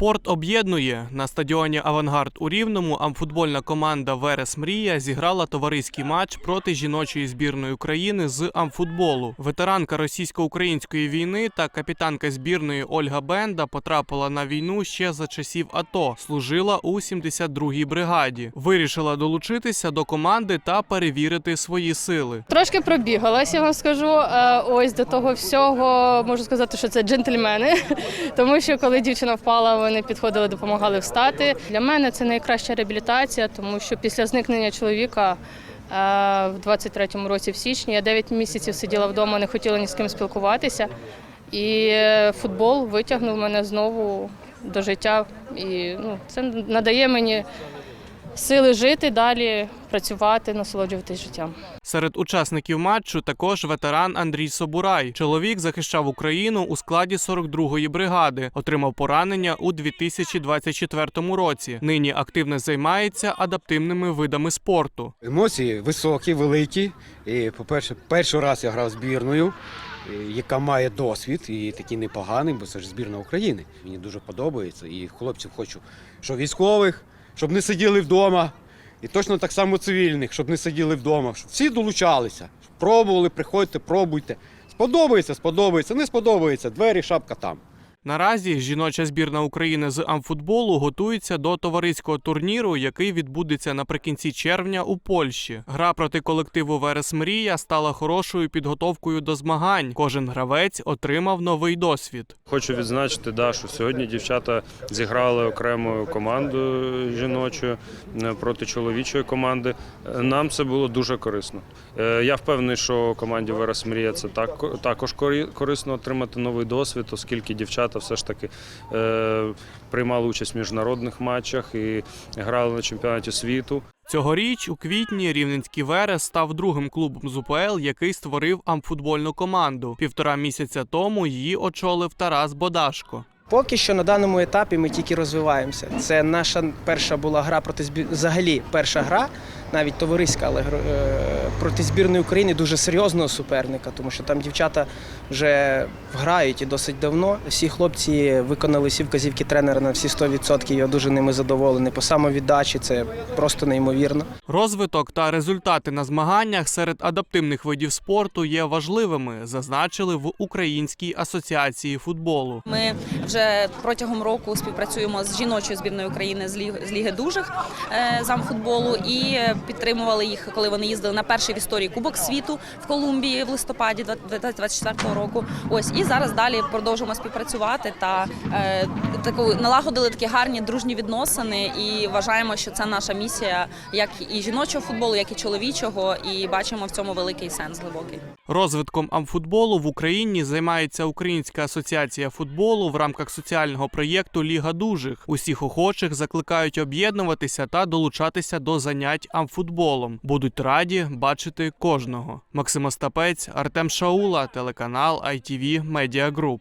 Спорт об'єднує на стадіоні Авангард у Рівному. Амфутбольна команда Верес Мрія зіграла товариський матч проти жіночої збірної України з амфутболу. Ветеранка російсько-української війни та капітанка збірної Ольга Бенда потрапила на війну ще за часів АТО. Служила у 72-й бригаді. Вирішила долучитися до команди та перевірити свої сили. Трошки пробігалась, я вам скажу. Е, Ось до того всього можу сказати, що це джентльмени, тому що коли дівчина впала, вони підходили, допомагали встати. Для мене це найкраща реабілітація, тому що після зникнення чоловіка. е, В 23-му році, в січні, я 9 місяців сиділа вдома, не хотіла ні з ким спілкуватися. І футбол витягнув мене знову до життя. І ну, це надає мені сили жити далі, працювати, насолоджуватись життям. Серед учасників матчу також ветеран Андрій Собурай. Чоловік захищав Україну у складі 42-ї бригади, отримав поранення у 2024 році. Нині активно займається адаптивними видами спорту. Емоції високі, великі. І, по-перше, перший раз я грав збірною, яка має досвід і такий непоганий, бо це ж збірна України. Мені дуже подобається. І хлопців хочу, що військових, щоб не сиділи вдома. І точно так само цивільних, щоб не сиділи вдома, щоб всі долучалися, щоб пробували, приходьте, пробуйте. Сподобається, сподобається, не сподобається. Двері, шапка там. Наразі жіноча збірна України з амфутболу готується до товариського турніру, який відбудеться наприкінці червня у Польщі. Гра проти колективу Верес Мрія стала хорошою підготовкою до змагань. Кожен гравець отримав новий досвід. Хочу відзначити, да, що сьогодні дівчата зіграли окремою командою жіночою е, проти чоловічої команди. Нам це було дуже корисно. Е, Я впевнений, що команді Верес Мрія це так, також корисно отримати новий досвід, оскільки дівчата все ж таки е, приймали участь в міжнародних матчах і грали на чемпіонаті світу. Цьогоріч у квітні Рівненський Верес став другим клубом з УПЛ, який створив амфутбольну команду. Півтора місяця тому її очолив Тарас Бодашко. Поки що на даному етапі ми тільки розвиваємося. Це наша перша була гра проти збір... взагалі перша гра, навіть товариська, але гр- е, проти збірної України дуже серйозного суперника, тому що там дівчата вже грають і досить давно. Всі хлопці виконали всі вказівки тренера на всі 100%. Я дуже ними задоволений. По самовіддачі це просто неймовірно. Розвиток та результати на змаганнях серед адаптивних видів спорту є важливими, зазначили в Українській асоціації футболу. Ми вже протягом року співпрацюємо з жіночою збірною України з Ліг- з Ліги Дужих е, замфутболу і підтримували їх, коли вони їздили на перший в історії Кубок світу в Колумбії в листопаді 2024 року. Ось і зараз далі продовжуємо співпрацювати та е, таку налагодили такі гарні дружні відносини. І вважаємо, що це наша місія, як і жіночого футболу, як і чоловічого, і бачимо в цьому великий сенс глибокий. Розвитком амфутболу в Україні займається Українська асоціація футболу в рамках соціального проєкту Ліга дужих. Усіх охочих закликають об'єднуватися та долучатися до занять амфутболом. Будуть раді бачити кожного. Максим Остапець, Артем Шаула, телеканал ITV Media Group.